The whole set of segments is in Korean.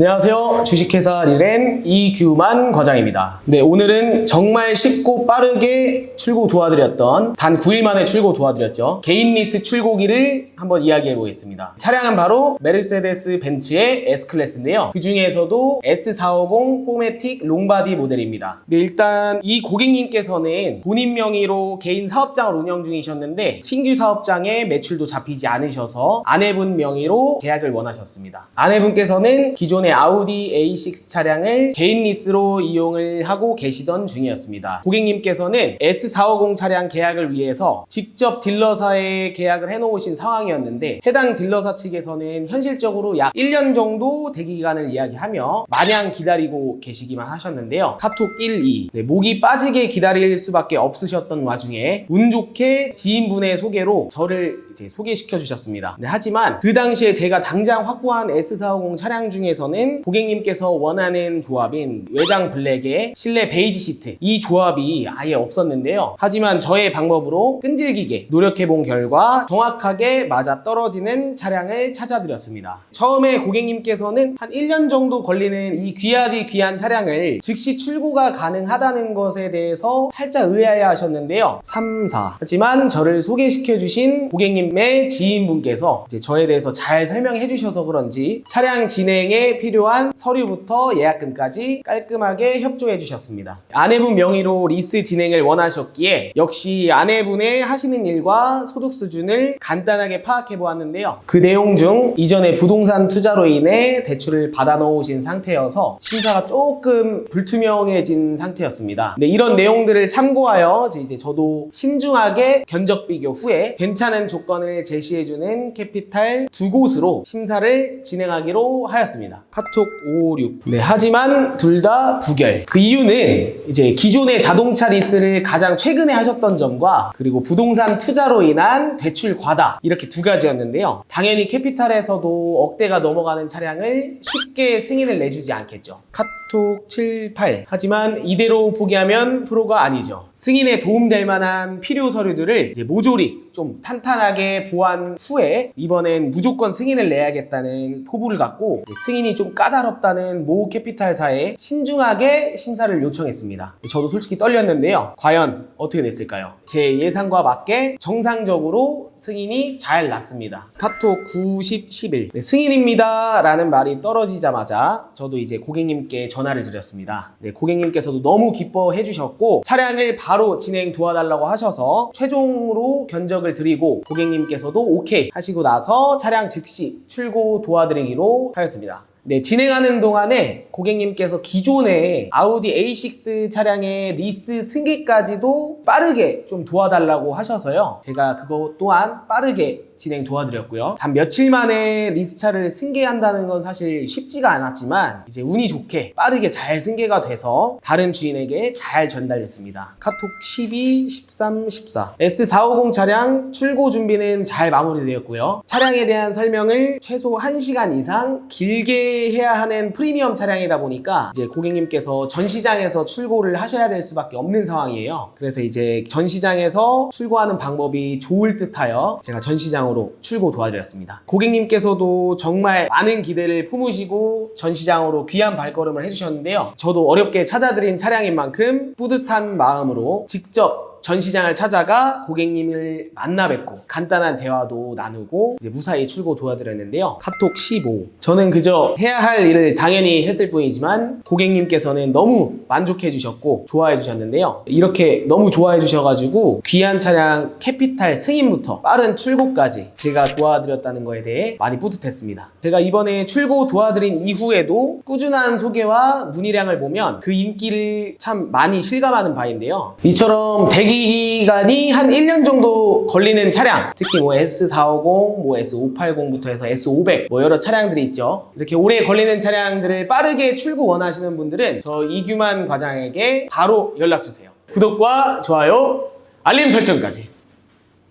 안녕하세요. 주식회사 리렌 이규만 과장입니다. 네, 오늘은 정말 쉽고 빠르게 출고 도와드렸던 단 9일 만에 출고 도와드렸죠. 개인 리스 출고기를 한번 이야기해 보겠습니다. 차량은 바로 메르세데스 벤츠의 S클래스인데요. 그 중에서도 S450 포매틱 롱바디 모델입니다. 네, 일단 이 고객님께서는 본인 명의로 개인 사업장을 운영 중이셨는데 신규 사업장에 매출도 잡히지 않으셔서 아내분 명의로 계약을 원하셨습니다. 아내분께서는 기존 의 아우디 A6 차량을 개인 리스로 이용을 하고 계시던 중이었습니다. 고객님께서는 S450 차량 계약을 위해서 직접 딜러사에 계약을 해놓으신 상황이었는데 해당 딜러사 측에서는 현실적으로 약 1년 정도 대기 기간을 이야기하며 마냥 기다리고 계시기만 하셨는데요. 카톡 1, 2 네, 목이 빠지게 기다릴 수밖에 없으셨던 와중에 운 좋게 지인분의 소개로 저를 이 제 소개시켜 주셨습니다. 네, 하지만 그 당시에 제가 당장 확보한 S450 차량 중에서는 고객님께서 원하는 조합인 외장 블랙에 실내 베이지 시트 이 조합이 아예 없었는데요. 하지만 저의 방법으로 끈질기게 노력해 본 결과 정확하게 맞아 떨어지는 차량을 찾아드렸습니다. 처음에 고객님께서는 한 1년 정도 걸리는 이 귀하디 귀한 차량을 즉시 출고가 가능하다는 것에 대해서 살짝 의아해 하셨는데요. 3, 4. 하지만 저를 소개시켜 주신 고객님 의 지인분께서 이제 저에 대해서 잘 설명해 주셔서 그런지 차량 진행에 필요한 서류부터 예약금까지 깔끔하게 협조해 주셨습니다. 아내분 명의로 리스 진행을 원하셨기에 역시 아내분의 하시는 일과 소득 수준을 간단하게 파악해 보았는데요. 그 내용 중 이전에 부동산 투자로 인해 대출을 받아 놓으신 상태여서 심사가 조금 불투명해진 상태였습니다. 네, 이런 내용들을 참고하여 이제 저도 신중하게 견적 비교 후에 괜찮은 조건 을 제시해주는 캐피탈 두 곳으로 심사를 진행하기로 하였습니다. 카톡 556. 네, 하지만 둘 다 부결. 그 이유는 이제 기존의 자동차 리스를 가장 최근에 하셨던 점과 그리고 부동산 투자로 인한 대출 과다 이렇게 두 가지였는데요. 당연히 캐피탈에서도 억대가 넘어가는 차량을 쉽게 승인을 내주지 않겠죠. 카톡 7, 8. 하지만 이대로 포기하면 프로가 아니죠. 승인에 도움될 만한 필요 서류들을 모조리 좀 탄탄하게 보완 후에 이번엔 무조건 승인을 내야겠다는 포부를 갖고 승인이 좀 까다롭다는 모 캐피탈사에 신중하게 심사를 요청했습니다. 저도 솔직히 떨렸는데요. 과연 어떻게 됐을까요? 제 예상과 맞게 정상적으로 승인이 잘 났습니다. 카톡 90, 11. 네, 승인입니다. 라는 말이 떨어지자마자 저도 이제 고객님께 전화를 드렸습니다. 네, 고객님께서도 너무 기뻐해 주셨고 차량을 바로 진행 도와달라고 하셔서 최종으로 견적을 드리고 고객 님께서도 오케이 하시고 나서 차량 즉시 출고 도와드리기로 하였습니다. 네, 진행하는 동안에 고객님께서 기존의 아우디 A6 차량의 리스 승계까지도 빠르게 좀 도와달라고 하셔서요. 제가 그거 또한 빠르게 진행 도와드렸고요. 단 며칠 만에 리스차를 승계한다는 건 사실 쉽지가 않았지만 이제 운이 좋게 빠르게 잘 승계가 돼서 다른 주인에게 잘 전달됐습니다. 카톡 12, 13, 14 S450 차량 출고 준비는 잘 마무리되었고요. 차량에 대한 설명을 최소 1시간 이상 길게 해야 하는 프리미엄 차량이다 보니까 이제 고객님께서 전시장에서 출고를 하셔야 될 수밖에 없는 상황이에요. 그래서 이제 전시장에서 출고하는 방법이 좋을 듯하여 제가 전시장 으로 출고 도와드렸습니다. 고객님께서도 정말 많은 기대를 품으시고 전시장으로 귀한 발걸음을 해주셨는데요. 저도 어렵게 찾아드린 차량인 만큼 뿌듯한 마음으로 직접 전시장을 찾아가 고객님을 만나 뵙고 간단한 대화도 나누고 무사히 출고 도와드렸는데요. 카톡 15. 저는 그저 해야 할 일을 당연히 했을 뿐이지만 고객님께서는 너무 만족해 주셨고 좋아해 주셨는데요. 이렇게 너무 좋아해 주셔가지고 귀한 차량 캐피탈 승인부터 빠른 출고까지 제가 도와드렸다는 거에 대해 많이 뿌듯했습니다. 제가 이번에 출고 도와드린 이후에도 꾸준한 소개와 문의량을 보면 그 인기를 참 많이 실감하는 바인데요. 이처럼 대기 기간이 한 1년 정도 걸리는 차량. 특히 뭐 S450, 뭐 S580부터 해서 S500 뭐 여러 차량들이 있죠. 이렇게 오래 걸리는 차량들을 빠르게 출고 원하시는 분들은 저 이규만 과장에게 바로 연락 주세요. 구독과 좋아요 알림 설정까지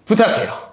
부탁해요